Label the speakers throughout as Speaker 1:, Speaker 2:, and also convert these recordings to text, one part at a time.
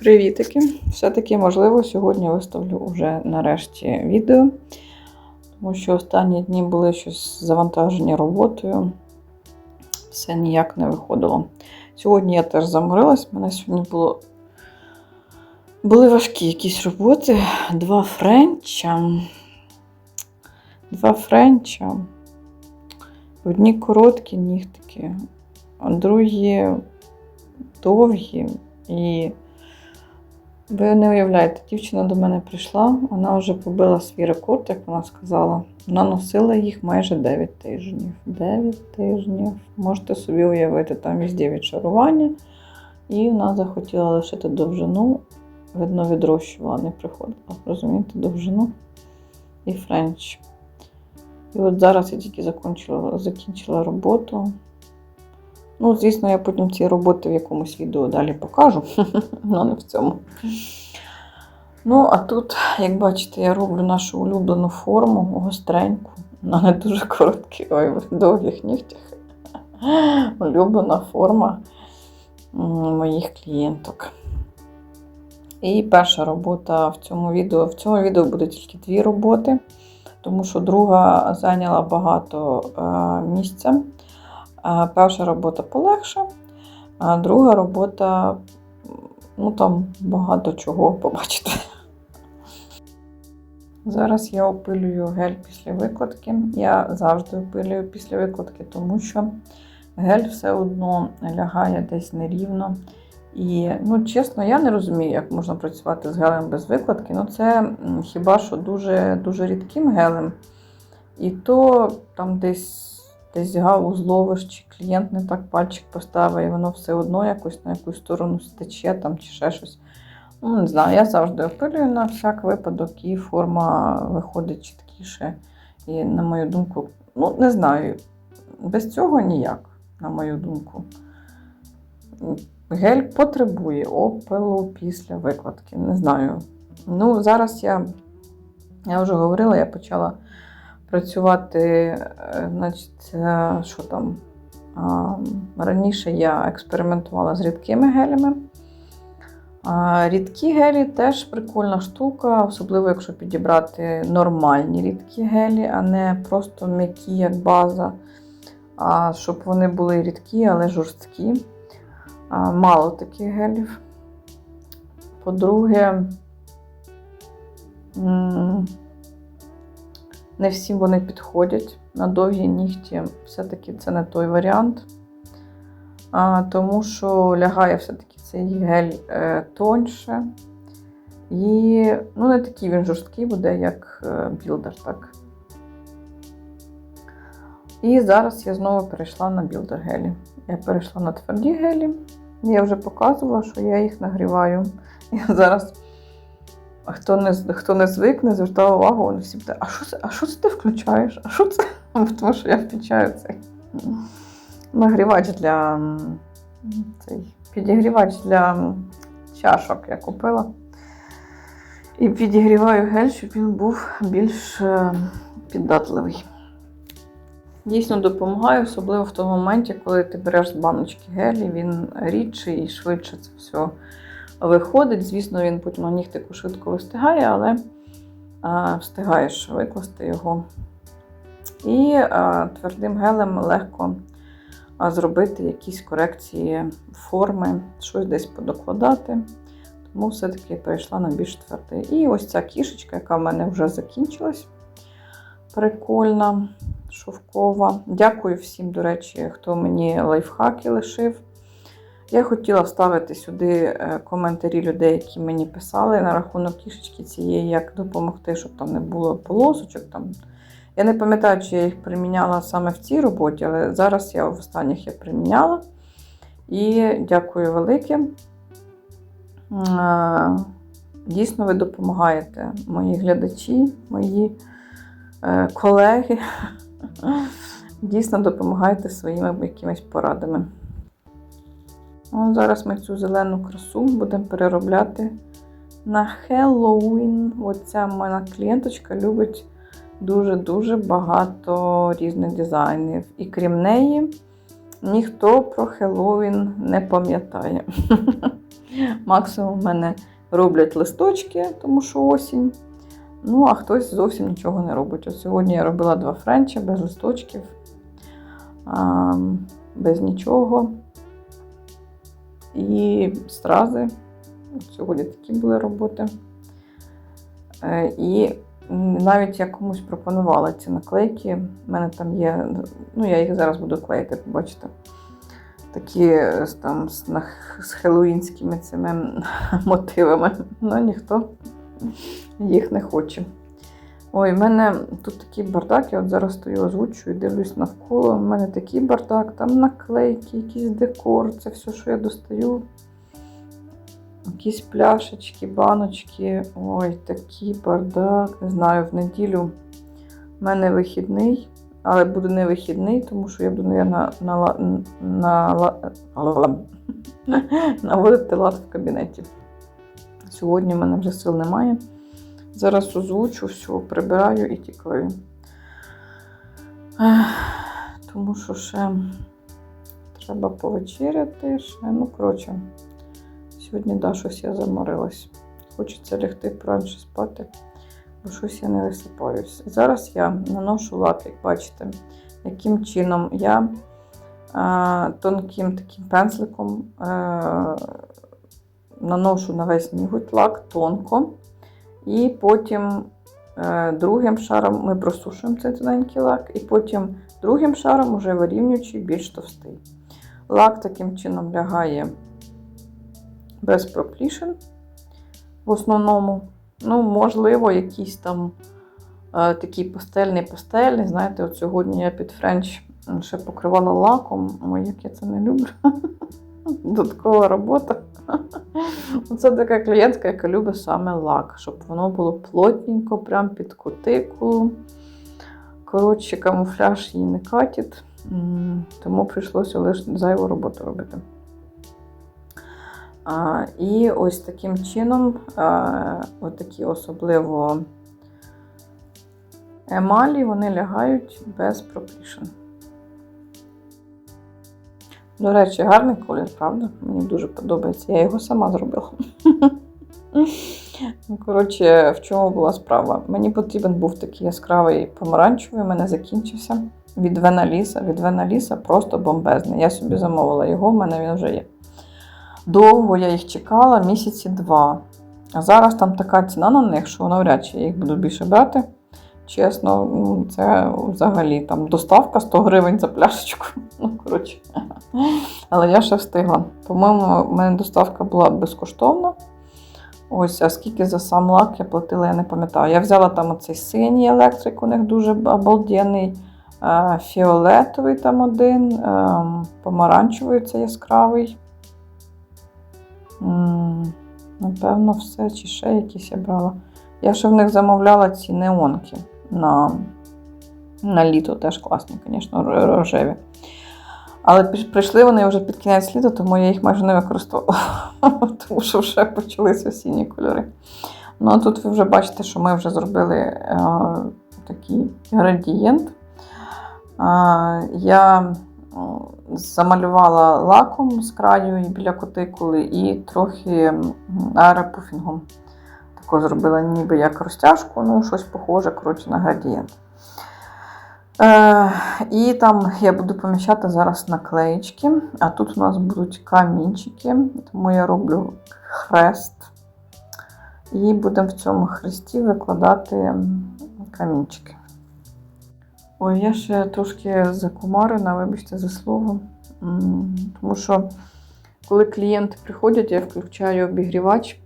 Speaker 1: Привітики! Все-таки, можливо, сьогодні виставлю вже нарешті відео, тому що останні дні були щось завантажені роботою. Все ніяк не виходило. Сьогодні я теж заморилась, У мене сьогодні було... були важкі якісь роботи. Два френча. Два френча. Одні короткі нігтики, а другі довгі. І ви не уявляєте, дівчина до мене прийшла, вона вже побила свій рекорд, як вона сказала. Вона носила їх майже 9 тижнів. 9 тижнів. Можете собі уявити, там везде відшарування. І вона захотіла лишити довжину, видно, відрощувала, не приходила. Розумієте, довжину і френч. І от зараз я тільки закінчила, закінчила роботу. Ну, звісно, я потім ці роботи в якомусь відео далі покажу, але не в цьому. Ну, а тут, як бачите, я роблю нашу улюблену форму, гостреньку, на не дуже коротких, ой, в довгих нігтях. Улюблена форма моїх клієнток. І перша робота в цьому відео. В цьому відео буде тільки дві роботи, тому що друга зайняла багато місця. Перша робота полегша, а друга робота, ну там багато чого побачите. Зараз я опилюю гель після викладки. Я завжди опилюю після викладки, тому що гель все одно лягає десь нерівно. І, ну, чесно, я не розумію, як можна працювати з гелем без викладки. Ну, це хіба що дуже дуже рідким гелем. І то там десь десь гаузу зловиш, чи клієнт не так пальчик поставив, і воно все одно якось на якусь сторону стече там, чи ще щось. Ну, Не знаю, я завжди опилюю на всяк випадок, і форма виходить чіткіше. І, на мою думку, ну, не знаю, без цього ніяк, на мою думку. Гель потребує опилу після викладки. Не знаю. Ну, зараз я, я вже говорила, я почала працювати, е, значить, е, що там. Раніше я експериментувала з рідкими гелями. Рідкі гелі теж прикольна штука, особливо, якщо підібрати нормальні рідкі гелі, а не просто м'які, як база. А щоб вони були рідкі, але жорсткі. Мало таких гелів. По-друге, не всім вони підходять. На довгі нігті все-таки це не той варіант. А, Тому що лягає все-таки цей гель е, тоньше. І ну, не такий він жорсткий буде, як е, білдер. так. І зараз я знову перейшла на білдер гелі. Я перейшла на тверді гелі. Я вже показувала, що я їх нагріваю. Я зараз а хто не хто не звик, не звертав увагу, вони всі питають, а що це а що це ти включаєш? А що це? Тому що я включаю цей нагрівач для цей підігрівач для чашок я купила. І підігріваю гель, щоб він був більш е, піддатливий. Дійсно допомагає, особливо в тому моменті, коли ти береш з баночки гелі, він рідший і швидше це все виходить. Звісно, він потім на нігтику швидко вистигає, але встигаєш викласти його. І твердим гелем легко зробити якісь корекції форми, щось десь подокладати. Тому все-таки перейшла на більш твердий. І ось ця кішечка, яка в мене вже закінчилась. Прикольна, шовкова. Дякую всім, до речі, хто мені лайфхаки лишив. Я хотіла вставити сюди е, коментарі людей, які мені писали на рахунок кішечки цієї, як допомогти, щоб там не було полосочок. Там. Я не пам'ятаю, чи я їх приміняла саме в цій роботі, але зараз я в останніх я приміняла. І дякую велике. Е, дійсно, ви допомагаєте мої глядачі, мої е, колеги. Дійсно допомагаєте своїми якимись порадами. О, Зараз ми цю зелену красу будемо переробляти на Хеллоуін. Оця моя клієнточка любить дуже-дуже багато різних дизайнів. І крім неї, ніхто про Хеллоуін не пам'ятає. Максимум в мене роблять листочки, тому що осінь. Ну, а хтось зовсім нічого не робить. От сьогодні я робила два френчі без листочків, без нічого. І стрази. Сьогодні такі були роботи. Е, І навіть я комусь пропонувала ці наклейки. У мене там є, ну я їх зараз буду клеїти, побачите. Такі е, там з, хеллоуінськими цими мотивами. Ну ніхто їх не хоче. Ой, в мене тут такий бардак, я от зараз стою озвучую дивлюсь навколо. У мене такий бардак, там наклейки, якийсь декор, це все, що я достаю. Якісь пляшечки, баночки. Ой, такий бардак. Не знаю, в неділю в мене вихідний, але буде не вихідний, тому що я буду, мабуть, на, на, на, наводити лад в кабінеті. Сьогодні в мене вже сил немає. Зараз озвучу, все, прибираю і тікаю. Тому що ще треба повечеряти. Ще. Ну, коротше, сьогодні да, щось я заморилась. Хочеться лягти поранше спати, бо щось я не висипаюсь. І зараз я наношу лак, як бачите, яким чином я е, тонким таким пензликом е, наношу на весь ніготь лак тонко. І потім е, другим шаром ми просушуємо цей тоненький лак, і потім другим шаром уже вирівнюючи більш товстий. Лак таким чином лягає без проплішин. В основному, ну, можливо, якийсь там е, такий пастельний пастельний. Знаєте, от сьогодні я під френч ще покривала лаком. Ой, як я це не люблю. Додаткова робота. Це така клієнтка, яка любить саме лак, щоб воно було плотненько, прям під кутикулу. Коротше, камуфляж її не катить, тому прийшлося лише зайву роботу робити. А, і ось таким чином, а, отакі особливо емалі, вони лягають без проплішин. До речі, гарний колір, правда? Мені дуже подобається. Я його сама зробила. Ну, Коротше, в чому була справа? Мені потрібен був такий яскравий помаранчевий, у мене закінчився. Від Веналіса. Від Веналіса просто бомбезний. Я собі замовила його, в мене він вже є. Довго я їх чекала, місяці два. А зараз там така ціна на них, що навряд чи я їх буду більше брати. Чесно, ну, це взагалі там доставка 100 гривень за пляшечку. Ну, коротше. Але я ще встигла. По-моєму, в мене доставка була безкоштовна. Ось, а скільки за сам лак я платила, я не пам'ятаю. Я взяла там оцей синій електрик, у них дуже обалденний, е, фіолетовий там один, е, помаранчевий це яскравий. Напевно, все, чи ще якісь я брала. Я ще в них замовляла ці неонки на, на літо, теж класні, звісно, рожеві. Але прийшли вони вже під кінець літа, тому я їх майже не використовувала, тому що вже почалися осінні кольори. Ну, а тут ви вже бачите, що ми вже зробили е, такий градієнт. Е, я замалювала лаком з краю біля кутикули і трохи аеропуфінгом. Тако зробила ніби як розтяжку, ну, щось похоже коротше, на градієнт. Е, і там я буду поміщати зараз наклеїчки, а тут у нас будуть камінчики, тому я роблю хрест. І будемо в цьому хресті викладати камінчики. Ой, я ще трошки закумарена, вибачте за слово. Тому що, коли клієнти приходять, я включаю обігрівач.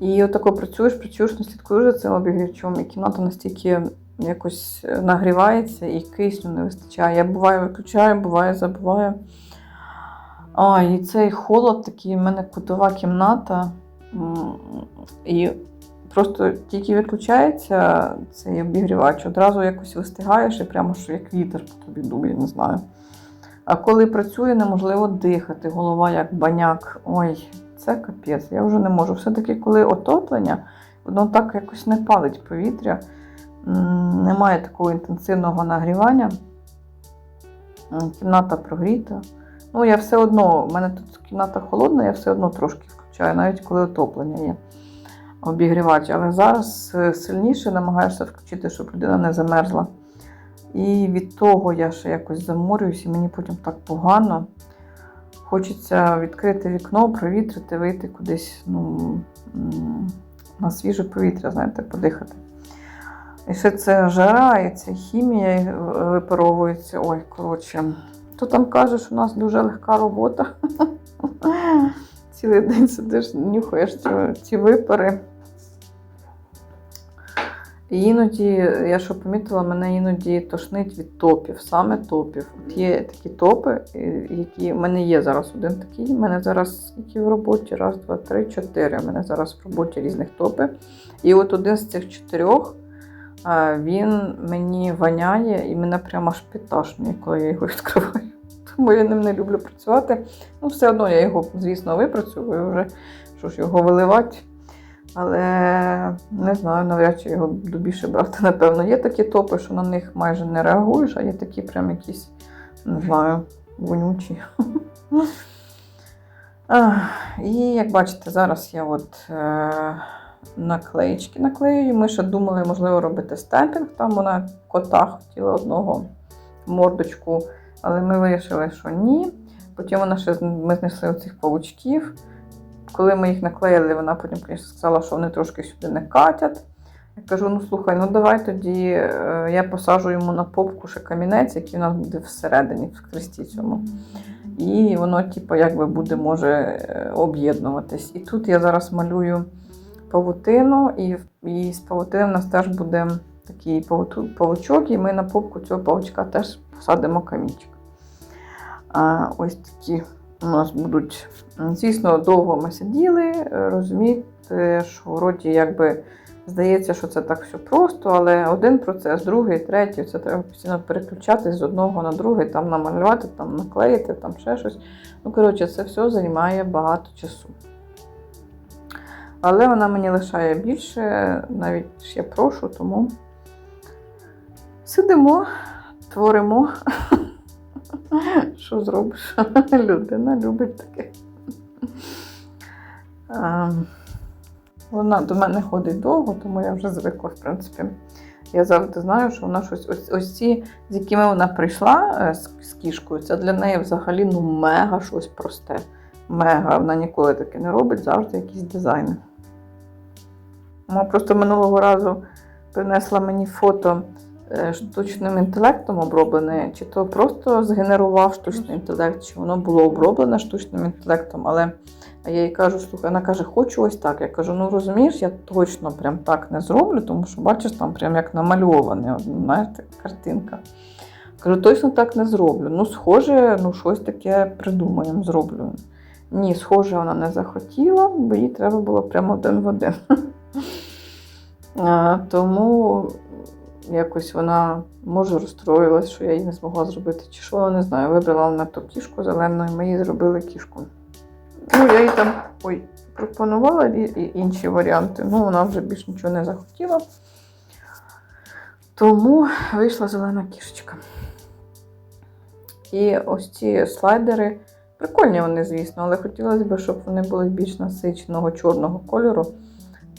Speaker 1: І отако працюєш, працюєш, не слідкуєш за цим обігрівачом, і кімната настільки якось нагрівається і кисню не вистачає. Я буває виключаю, буває забуваю. А, і цей холод такий, в мене кутова кімната. І просто тільки виключається цей обігрівач, одразу якось вистигаєш і прямо що як вітер по тобі дує, не знаю. А коли працює, неможливо дихати, голова як баняк. Ой, це капець, я вже не можу. Все-таки, коли отоплення, воно так якось не палить повітря, немає такого інтенсивного нагрівання. Кімната прогріта, Ну, я все одно, в мене тут кімната холодна, я все одно трошки включаю, навіть коли отоплення є обігрівач. Але зараз е, сильніше намагаюся включити, щоб людина не замерзла. І від того я ще якось заморююсь, і мені потім так погано. Хочеться відкрити вікно, провітрити, вийти кудись ну, на свіже повітря, знаєте, подихати. І ще це жара, і ця хімія е, випаровується. Ой, коротше. То там каже, що у нас дуже легка робота. Цілий день сидиш, нюхаєш ці випари. І іноді, я що помітила, мене іноді тошнить від топів, саме топів. От є такі топи, які в мене є зараз один такий. У мене зараз скільки в роботі? Раз, два, три, чотири. У мене зараз в роботі різних топи. І от один з цих чотирьох він мені воняє і мене прямо аж підташнює, коли я його відкриваю. Тому я ним не люблю працювати. Ну, все одно я його, звісно, випрацьовую вже. Що ж його виливати. Але не знаю, навряд чи його буду більше брати, напевно. Є такі топи, що на них майже не реагуєш, а є такі прям якісь, не знаю, вонючі. І як бачите, зараз я от е, наклеїчки наклеюю. Ми ще думали, можливо, робити стемпінг. Там вона кота хотіла одного мордочку, але ми вирішили, що ні. Потім вона ще ми знайшли оцих павучків. Коли ми їх наклеїли, вона потім звісно, сказала, що вони трошки сюди не катять. Я кажу: ну слухай, ну давай тоді е, я посаджу йому на попку ще камінець, який у нас буде всередині, в хресті цьому. І воно, типу, якби буде може е, об'єднуватись. І тут я зараз малюю павутину, і, і з павутини в нас теж буде такий павучок, і ми на попку цього павучка теж посадимо камінчик. А, ось такі у нас будуть. Звісно, довго ми сиділи, е, розумієте, що вроді якби здається, що це так все просто, але один процес, другий, третій, це треба постійно переключатись з одного на другий, там намалювати, там наклеїти, там ще щось. Ну, коротше, це все займає багато часу. Але вона мені лишає більше, навіть я прошу, тому сидимо, творимо. Що зробиш? Людина любить таке. Вона до мене ходить довго, тому я вже звикла, в принципі. Я завжди знаю, що вона щось. Ось, ось ці, з якими вона прийшла е, з, з кішкою, це для неї взагалі ну, мега щось просте. Мега. Вона ніколи таке не робить, завжди якісь дизайни. Вона просто минулого разу принесла мені фото штучним інтелектом оброблене, чи то просто згенерував штучний інтелект, чи воно було оброблене штучним інтелектом. Але я їй кажу, слухай, вона каже, хочу ось так. Я кажу, ну розумієш, я точно прям так не зроблю, тому що бачиш, там прям як намальоване, знаєте, картинка. Кажу, точно так не зроблю. Ну, схоже, ну щось таке придумаємо, зроблю. Ні, схоже, вона не захотіла, бо їй треба було прямо один в один. А, Тому якось вона може розстроїлась, що я її не змогла зробити. Чи що, не знаю. Вибрала вона ту кішку зелену, і ми їй зробили кішку. Ну, я їй там ой, пропонувала інші варіанти, ну вона вже більш нічого не захотіла. Тому вийшла зелена кішечка. І ось ці слайдери, прикольні вони, звісно, але хотілося б, щоб вони були більш насиченого чорного кольору.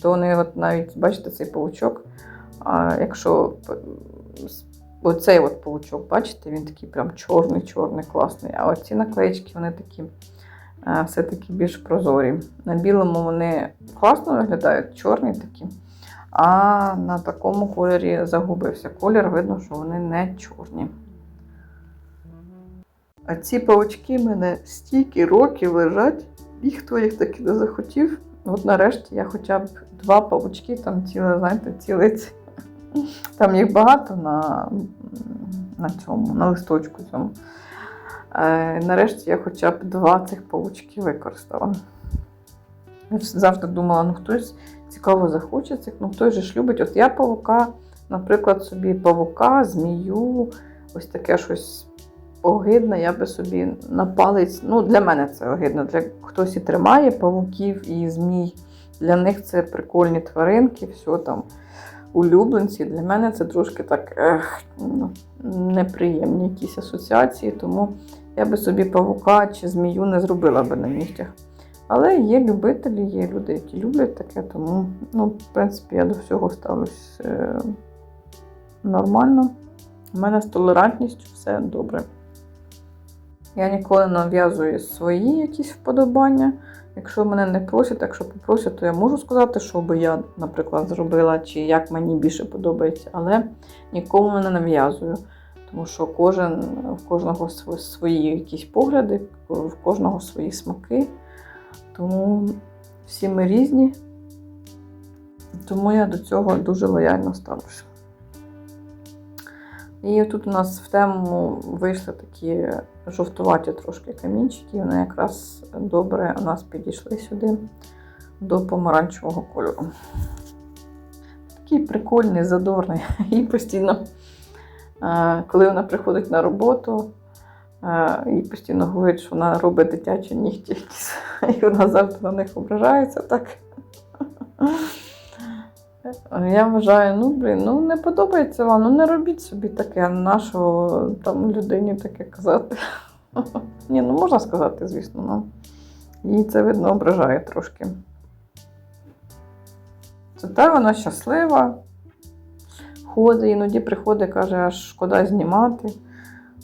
Speaker 1: То вони, от навіть, бачите, цей паучок. А якщо оцей от паучок, бачите, він такий прям чорний, чорний, класний. А оці наклеїчки, вони такі е, все-таки більш прозорі. На білому вони класно виглядають, чорні такі. А на такому кольорі загубився колір, видно, що вони не чорні. А ці паучки в мене стільки років лежать, ніхто їх таки не захотів. От нарешті я хоча б два павучки, там ціле, знаєте, цілий. Там їх багато на, на цьому, на листочку цьому. Е, нарешті я хоча б два цих павучки використала. Я завжди думала, ну хтось цікаво захоче цих, ну хтось же ж любить. От я павука, наприклад, собі павука, змію, ось таке щось огидне, я би собі на палець. Ну, для мене це огидно. Для хтось і тримає павуків і змій. Для них це прикольні тваринки, все там улюбленці. Для мене це трошки так ех, ну, неприємні якісь асоціації. Тому я би собі павука чи змію не зробила би на нігтях. Але є любителі, є люди, які люблять таке, тому, ну, в принципі, я до всього ставлюсь е, нормально. У мене з толерантністю все добре. Я ніколи не нав'язую свої якісь вподобання. Якщо мене не просять, якщо попросять, то я можу сказати, що би я, наприклад, зробила, чи як мені більше подобається, але нікому не нав'язую. Тому що кожен, в кожного свої якісь погляди, в кожного свої смаки. Тому всі ми різні. Тому я до цього дуже лояльно ставлюся. І тут у нас в тему вийшли такі жовтуваті трошки камінчики, вони якраз добре у нас підійшли сюди до помаранчевого кольору. Такий прикольний, задорний. І постійно, е, коли вона приходить на роботу, е, і постійно говорить, що вона робить дитячі нігті якісь, і вона завжди на них ображається так. Я вважаю, ну блін, ну не подобається вам, ну не робіть собі таке, нашого там людині таке казати. Ні, ну можна сказати, звісно, ну. Їй це видно ображає трошки. Зате вона щаслива, ходить, іноді приходить, каже, аж шкода знімати. Е,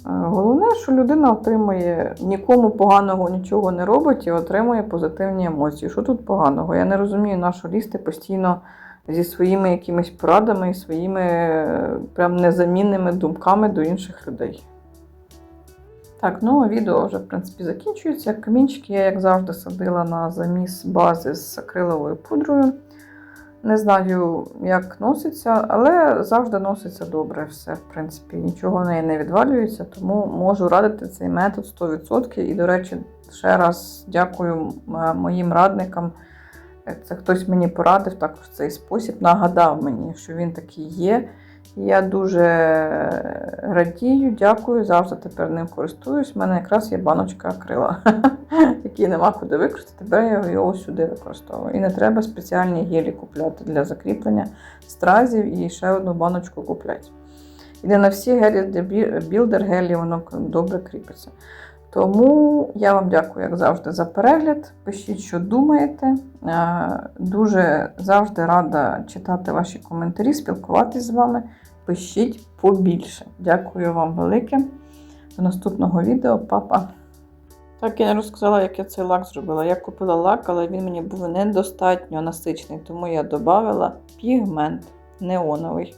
Speaker 1: Головне, що людина отримує нікому поганого нічого не робить і отримує позитивні емоції. Що тут поганого? Я не розумію, на що лізти постійно зі своїми якимись порадами і своїми е, прям незамінними думками до інших людей. Так, ну відео вже, в принципі, закінчується. Камінчики я, як завжди, садила на заміс бази з акриловою пудрою. Не знаю, як носиться, але завжди носиться добре все. В принципі, нічого в неї не відвалюється, тому можу радити цей метод 100%. І, до речі, ще раз дякую моїм радникам. Це хтось мені порадив також цей спосіб, нагадав мені, що він такий є. Я дуже радію, дякую, завжди тепер ним користуюсь. У мене якраз є баночка акрила, який нема куди використати, тепер я його сюди використовую. І не треба спеціальні гелі купляти для закріплення стразів і ще одну баночку купляти. І не на всі гелі, де білдер гелі, воно добре кріпиться. Тому я вам дякую, як завжди, за перегляд. Пишіть, що думаєте. Е, Дуже завжди рада читати ваші коментарі, спілкуватись з вами. Пишіть побільше. Дякую вам велике. До наступного відео, Па-па. Так, я не розказала, як я цей лак зробила. Я купила лак, але він мені був недостатньо насичений, тому я додала пігмент неоновий.